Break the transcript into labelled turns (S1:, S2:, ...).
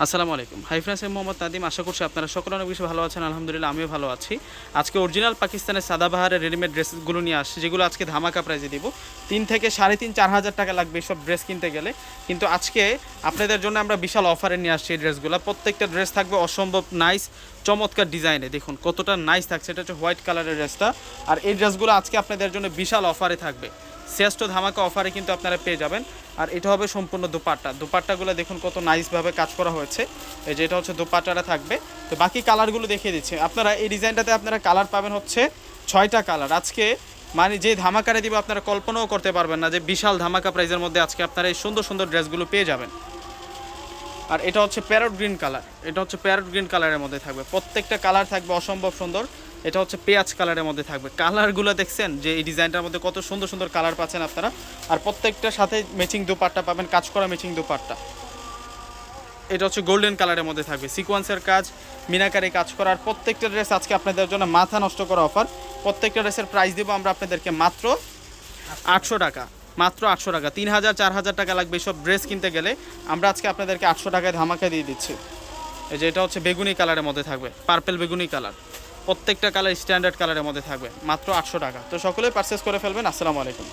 S1: আসসালামু আলাইকুম। Hi friends, আমি মোহাম্মদ নাদিম আশা করছি আপনারা সকলে অনেক বেশি ভালো আছেন। আলহামদুলিল্লাহ, আমিও ভালো আছি। আজকে অরিজিনাল পাকিস্তানের সাদাবাহারের রেডিমেড ড্রেসগুলো নিয়ে আসছি, যেগুলো আজকে ধামাকা প্রাইজে দিব। তিন থেকে সাড়ে তিন, চার হাজার টাকা লাগবে সব ড্রেস কিনতে গেলে। কিন্তু আজকে আপনাদের জন্য আমরা বিশাল অফারে নিয়ে আসছি এই ড্রেসগুলো প্রত্যেকটা ড্রেস থাকবে অসম্ভব নাইস চমৎকার ডিজাইনে দেখুন, কতটা নাইস থাকছে। এটা হচ্ছে হোয়াইট কালারের ড্রেসটা আর এই ড্রেসগুলো আজকে আপনাদের জন্য বিশাল অফারে থাকবে। শ্রেষ্ঠ ধামাকা অফারে কিন্তু আপনারা পেয়ে যাবেন। আর এটা হবে সম্পূর্ণ দুপাট্টা। দুপাট্টাগুলো দেখুন কত নাইসভাবে কাজ করা হয়েছে। এই যে এটা হচ্ছে দুপাট্টাটা থাকবে। তো বাকি কালারগুলো দেখিয়ে দিচ্ছে। আপনারা এই ডিজাইনটাতে আপনারা কালার পাবেন হচ্ছে ছয়টা কালার। আজকে মানে যে ধামাকারে দিব আপনারা কল্পনাও করতে পারবেন না যে বিশাল ধামাকা প্রাইজের মধ্যে আজকে আপনারা এই সুন্দর সুন্দর ড্রেসগুলো পেয়ে যাবেন। আর এটা হচ্ছে প্যারট গ্রিন কালার। এটা হচ্ছে প্যারট গ্রিন কালারের মধ্যে থাকবে। প্রত্যেকটা কালার থাকবে অসম্ভব সুন্দর। এটা হচ্ছে পেঁয়াজ কালারের মধ্যে থাকবে। কালারগুলো দেখছেন যে এই ডিজাইনটার মধ্যে কত সুন্দর সুন্দর কালার পাচ্ছেন আপনারা। আর প্রত্যেকটার সাথে ম্যাচিং দুপাট্টা পাবেন, কাজ করা ম্যাচিং দুপাট্টা। এটা হচ্ছে গোল্ডেন কালারের মধ্যে থাকবে। সিকোয়েন্সের কাজ, মিনাকারি কাজ করার প্রত্যেকটা ড্রেস আজকে আপনাদের জন্য মাথা নষ্ট করা অফার প্রত্যেকটা ড্রেসের প্রাইস দেবো আমরা আপনাদেরকে মাত্র আটশো টাকা। মাত্র আটশো টাকা। তিন হাজার, চার হাজার টাকা লাগবে সব ড্রেস কিনতে গেলে। আমরা আজকে আপনাদেরকে আটশো টাকায় ধামাকা দিয়ে দিচ্ছি। এই যে এটা হচ্ছে বেগুনি কালারের মধ্যে থাকবে। পার্পেল বেগুনি কালার। প্রত্যেকটা কালার স্ট্যান্ডার্ড কালারের মধ্যে থাকবে, মাত্র আটশো টাকা। তো সকলে পারচেস করে ফেলবেন, আসসালামু আলাইকুম।